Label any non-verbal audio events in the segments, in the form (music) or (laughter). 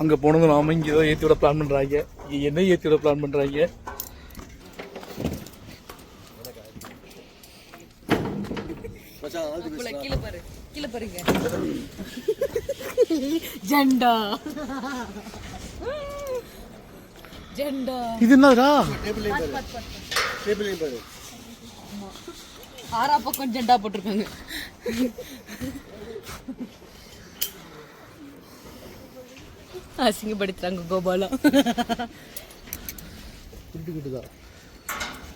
அங்கே போனதும் நாம இங்கே ஏதோ ஏற்றி விட பிளான் பண்ணுறாங்க இங்கே என்ன ஏற்றி விட பிளான் பண்ணுறாங்க புள்ள, கீழே பாரு கீழே பாருங்க. ஜெண்டா. ஜெண்டா. இது என்னடா ஆறா பக்கம் ஜெண்டா போட்டிருக்காங்க. அசிங்கப்படுத்துறாங்க கோபாலம்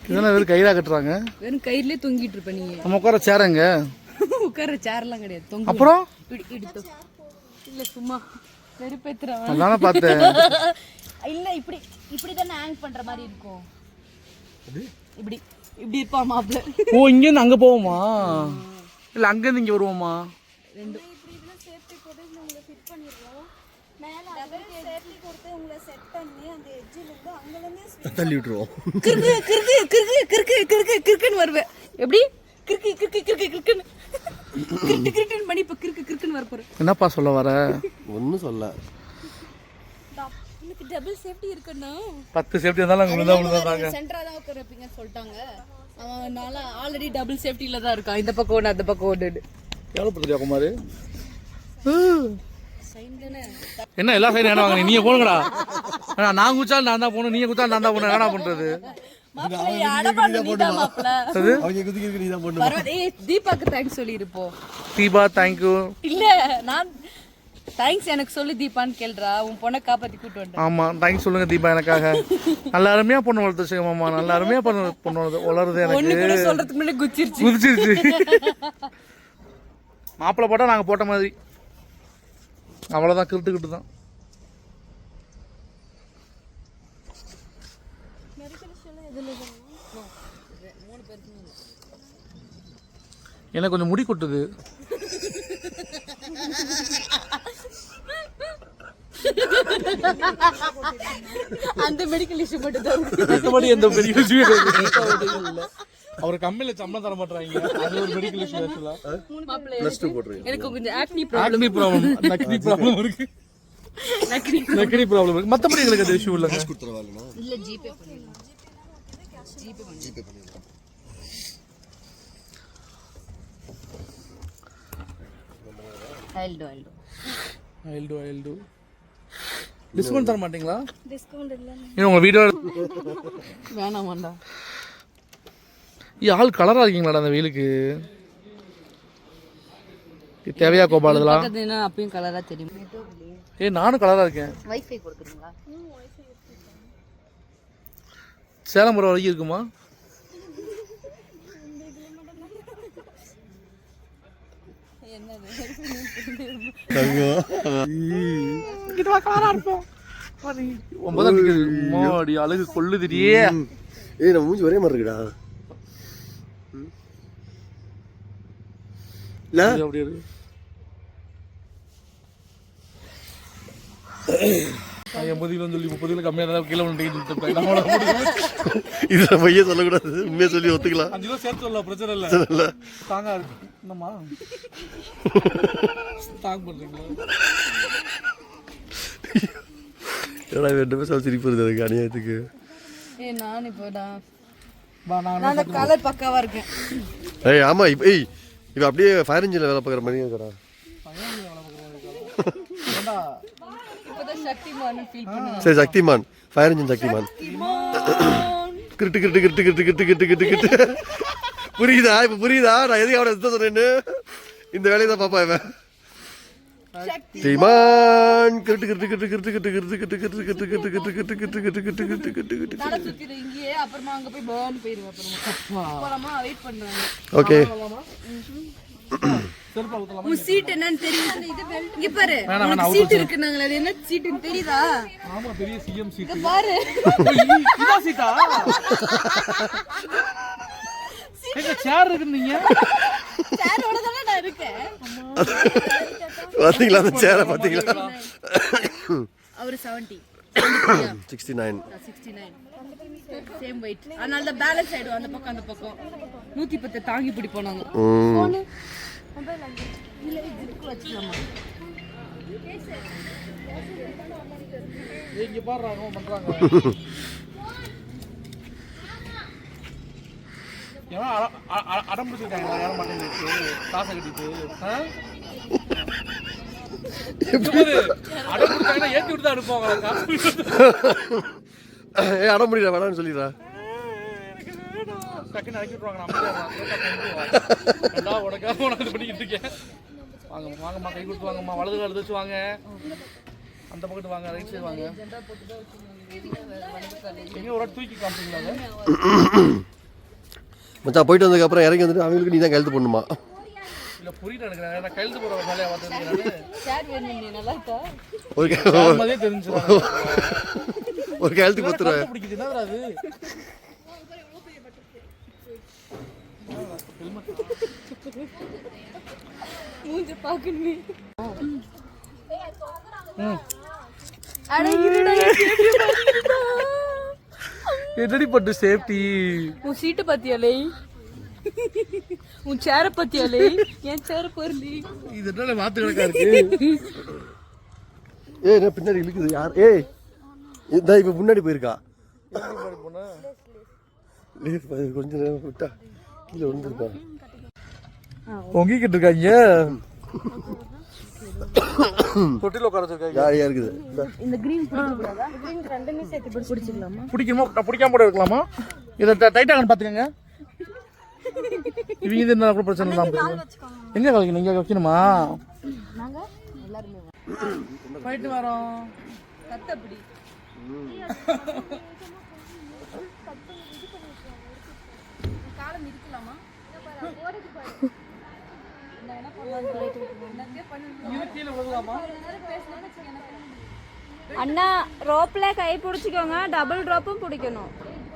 இதெல்லாம் வெறும் கயிறா கட்டுறாங்க. வெறும் கயிறுலயே தொங்கிட்டு இருப்ப நீ. நம்ம உட்கார சேரங்க உட்கார சேர்லாம் கிடையாது. தொங்க. அப்புறம்? இல்ல சும்மா வெறுப்பேத்துறான் அதானே பார்த்தேன். இல்ல இப்படி இப்படி தானே ஹேங் பண்ற மாதிரி இருக்கும். இப்படி இப்படி இருப்பா மாப்பிள்ள ஓ இங்கேருந்து அங்கே போவோமா? இல்லை அங்கேருந்து இங்கே வருவோமா? ரெண்டு சேஃப்டி போட்டு உங்களை ஃபிட் பண்ணிடுறோம் கொடுத்து உங்களை செட் பண்ணி அந்த எட்ஜிலேருந்து அங்கேருந்து தள்ளி விட்டுருவோம். கிறுக்கு கிறுக்கு கிறுக்கு கிறுக்கு கிறுக்கு கிறுக்குன்னு வருவேன். எப்படி? கிறுக்கு கிறுக்கு கிறுக்கு கிறுக்குன்னு. கிறுக்கு கிறுக்குன்னு பண்ணி இப்ப கிறுக்கு கிறுக்குன்னு வர போறேன் என்னப்பா சொல்ல வர? ஒன்றும் சொல்ல. எனக்கு டபுள் சேஃப்டி இருக்குன்னா பத்து சேஃப்டி இருந்தாலும் அங்கே விழுந்தா விழுந்தாங்க சென்டரா தான் உட்கார வைப்பீங்கன்னு சொல்லிட்டாங்க அவனால ஆல்ரெடி டபுள் சேஃப்டில தான் இருக்கான் இந்த பக்கம் ஒன்று அந்த பக்கம் ஒன்று எவ்வளோ குமார்? தானே என்ன எல்லா சைடும் என்ன வாங்க நீங்க போனுங்கடா ஆனா, நான் குச்சாலும் நான் தான் போகணும் நீங்க குச்சாலும் நான் தான் போகணும் என்னடா பண்றது? தீபா தேங்க்யூ இல்ல நான் தேங்க்ஸ் எனக்கு சொல்லு தீபான்னு கேள்றா உன் பொண்ணை காப்பாத்தி கூட்டு வந்துட்டேன் ஆமா தேங்க்ஸ் சொல்லுங்க தீபா எனக்காக. நல்ல அருமையா பொண்ணு வளர்த்து சிவமாமா நல்ல அருமையா பொண்ணு பொண்ணு வளர்த்து வளருது ஒண்ணு எனக்கு கூட சொல்றதுக்கு முன்னாடி குச்சிருச்சு. குதிச்சிருச்சு. மாப்பிள்ளை போட்டா நாங்க போட்ட மாதிரி. அவ்வளவுதான் கிருட்டுக்கிட்டு தான் எனக்கு கொஞ்சம் முடி கொட்டுது. அந்த மெடிக்கல் இஷ்யூ மட்டும் மற்றபடி எந்த பெரிய விஷயம் இல்லை. அவர் கம்மியில சம்பளம் தர மாட்டாங்க அது ஒரு medical issue actually plus two போட்டுருங்க எனக்கு கொஞ்சம் ஆக்னி ப்ராப்ளம் ப்ராப்ளம் நக்னி ப்ராப்ளம் இருக்கு. நக்னி ப்ராப்ளம் இருக்கு. மற்றபடி எங்களுக்கு அது இஷ்யூ இல்லைங்க. கொடுத்துருவாங்கண்ணா இல்ல ஜிபே பண்ணிடலாம். ஜிபே பண்ணிடலாம். ஐல்டு ஐல்டு ஐல் டு ஐல் டு டிஸ்கவுண்ட் தர மாட்டீங்களா? டிஸ்கவுண்ட் இல்லை ஏன் உங்க வீடியோ வேணாமாண்டா ஆள் கலரா இருக்கீங்களாடா அந்த வெயிலுக்கு? தேவையா கோபால் இதெல்லாம் அப்பயும் கலரா தெரியும். ஏ நானும் கலரா இருக்கேன். வைஃபை கொடுக்குறீங்களா சேலம் போகிற வரைக்கும் இருக்குமா? ஒன்பதாம் அழகு கொள்ளுதிரியே ஏய் நம்ம மூஞ்சி ஒரே மாதிரி இருக்குடா ம். இல்ல இது அப்படி இருக்கு. எண்பது கிலோ சொல்லி முப்பது கிலோ கம்மியாக இருந்தால் கீழே ஒன்று இதுல பையன் சொல்லக்கூடாது. உண்மையை சொல்லி ஒத்துக்கலாம். அஞ்சு கிலோ சேர்த்து வரல பிரச்சனை இல்லை. இல்ல. தாங்க என்னம்மா? தாங்க பண்ணுறீங்களா ஏடா ரெண்டு பேர் சிரிப்பு வருது எனக்கு அநியாயத்துக்கு. ஏ நான் இப்போதான். பா நான் கலர் பக்காவா இருக்கேன். ஏய் ஆமா இப்ப ஏய் இப்போ அப்படியே ஃபயர் இன்ஜினில் வேலை பார்க்குற மாதிரி இருக்கடா. சரி சக்திமான். Fire engine Shaktimaan. கிருட்டு கிருட்டு கிருட்டு கிருட்டு கிரிட்டு கிரிட்டு கிரிட்டு கிரிட்டு. புரியுதா? இப்போ புரியுதா? நான் எதுக்கு அவனை எத்த சொன்னேன்னு? இந்த வேலையை தான் பாப்பா இவன். சக்திமான் கிருட்டு கிருட்டு கிருட்டு கிருட்டு கிருட்டு கிருட்டு கிருட்டு கிருட்டு கிருட்டு கிருட்டு கிருட்டு கிருட்டு கிருட்டு கிருட்டு கிருட்டு கிருட்டு கிருட்டு கிருட்டு தலை சுத்திடு இங்கேயே அப்புறமா அங்க போய் பேர்ன் போயிருவேன் அப்புறமா போலாமா வெயிட் பண்றாங்க ஓகே உன் சீட் என்னன்னு இங்க பாரு சீட் இருக்குனாங்களே அது என்ன சீட்டுன்னு தெரியுதா ஆமா பெரிய சிஎம் சீட் இங்க பாரு இதான் சீட்டா எங்க சேர் இருக்குன்னீங்க சேரோட தானே நான் இருக்கேன் பாத்தீங்களா? அந்த சேரை பாத்தீங்களா? அவர் seventy sixty nine sixty nine same weight அதனால தான் பேலன்ஸ் ஆயிடும் அந்த பக்கம் அந்த பக்கம். நூத்தி பத்து தாங்கி பிடி போனாங்க. இல்ல இதுக்கு வச்சுக்கலாமா? ஏய், இங்க பாடுறா என்னமோ பண்றாங்க. ஏன் அட- அ- அ- அடம் பிடிச்சிருக்காங்க. யாரும் மாட்டேங்குது. காசை கட்டிட்டு ஆ? இங்க பாரு, அடம் பிடிச்சாங்கன்னா ஏத்தி விட்டு தான் அனுப்புவாங்க காசு ஏ அடம் முடியல வேணாம்னு சொல்லிடுறா. டக்குன்னு இறக்கி விட்டுருவாங்க, நான் உனக்காக உனக்கு பண்ணிக்கிட்டு இருக்கேன். வாங்க வாங்கம்மா கை கொடுத்து வாங்கம்மா. வலது கால் வச்சு வாங்க. அந்த பக்கத்து வாங்க ரைட் சைடு வாங்க. ஒரு தூக்கி? மச்சான் போயிட்டு வந்ததுக்கப்புறம் இறங்கி வந்துட்டு அவங்களுக்கு நீ தான் கழுத்து பண்ணுமா இல்ல புரியல எனக்கு நான் கழுத்து போற வேலையை பார்த்துருக்கேன் தெரிஞ்சு ஒரு கழுத்துக்கு பத்து ரூபாய் பிடிக்குது என்னடா அது? மூஞ்ச பாக்கணுமே என்னடி பட்டு சேஃப்டி உன் சீட்டு பாத்தியாலே (laughs) உன் சேர பாத்தியாலே? என் சேர பாருலே இது என்ன மாத்து கணக்கா இருக்கு? (laughs) ஏய் என்ன பின்னாடி இழுக்குது யார்? ஏய் இந்த இப்ப முன்னாடி போயிருக்கா? கொஞ்ச நேரம் விட்டா கீழே விழுந்துருப்பா. பொங்கிக்கிட்டு இருக்காங்க. தொட்டில உட்கார வச்சிருக்காங்க. ஜாலியா இருக்குது? இந்தா. கிரீன் பிடிச்சிக்கலாமா பிடிக்குமா கூட இருக்கலாமா இதை டைட்டாக பார்த்துக்கங்க இவங்க இது என்ன கூட பிரச்சனை இல்லாம எங்க கலைக்கணும் இங்க வைக்கணுமா நாங்க எல்லாருமே போயிட்டு வரோம். கத்தப்படி. காலம் இருக்கலாமா அண்ணா ரோப்ல கை பிடிச்சிக்கோங்க. டபுள் ரோப்பும் பிடிக்கணும்.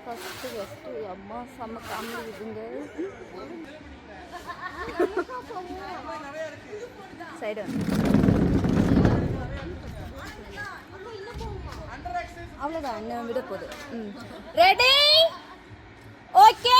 ஃபஸ்ட்டு ஃபஸ்ட்டு அம்மா செம்ம காமெடி இதுங்க சைடு அவ்வளோதான் அண்ணன் விட போகுது ம் ரெடி ஓகே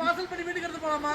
பார்சல் பண்ணி வீட்டுக்கு எடுத்து போலாமா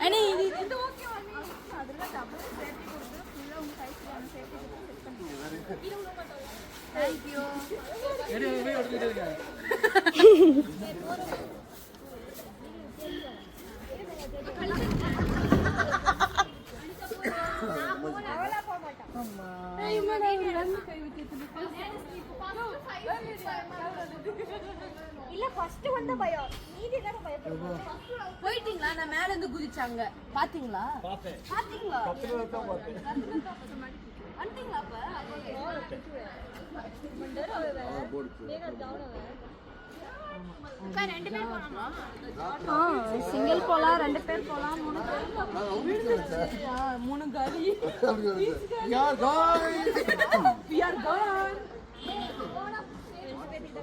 அண்ணே இது இது ஓகே அதெல்லாம் டபுள் சேஃப்டி கொடுத்து ஃபுல்லாக உங்கள் சைஸ்க்கான சேஃப்டி கொடுத்து செட் பண்ணி தேங்க்யூ எடி போய் எடுத்துக்கிட்டே இருக்கேன் அவளா போக மாட்டான் இல்ல ஃபர்ஸ்ட் வந்த பயம். மீதி எல்லாரும் பயப்படுவாங்க. போயிட்டீங்களா? நான் மேல இருந்து குதிச்சாங்க பாத்தீங்களா? பாத்தீங்களா? வந்துட்டீங்களா அப்ப? ரெண்டு பேர் போலாமா? சிங்கிள் போலாம் ரெண்டு பேர் போலாம் மூணு மூணு காலி (laughs) (laughs) யார் காய் we are gone பீஸை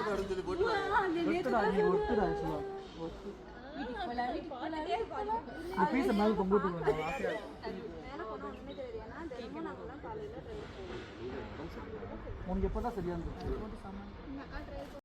மேலே கொண்டு போட்டு ஆசையா மேல போனா ஒண்ணுமே தினமும் நாங்கெல்லாம் காலையில ட்ரெயின் போவோம் உனக்கு எப்போ தான் சரியா இருந்துச்சு?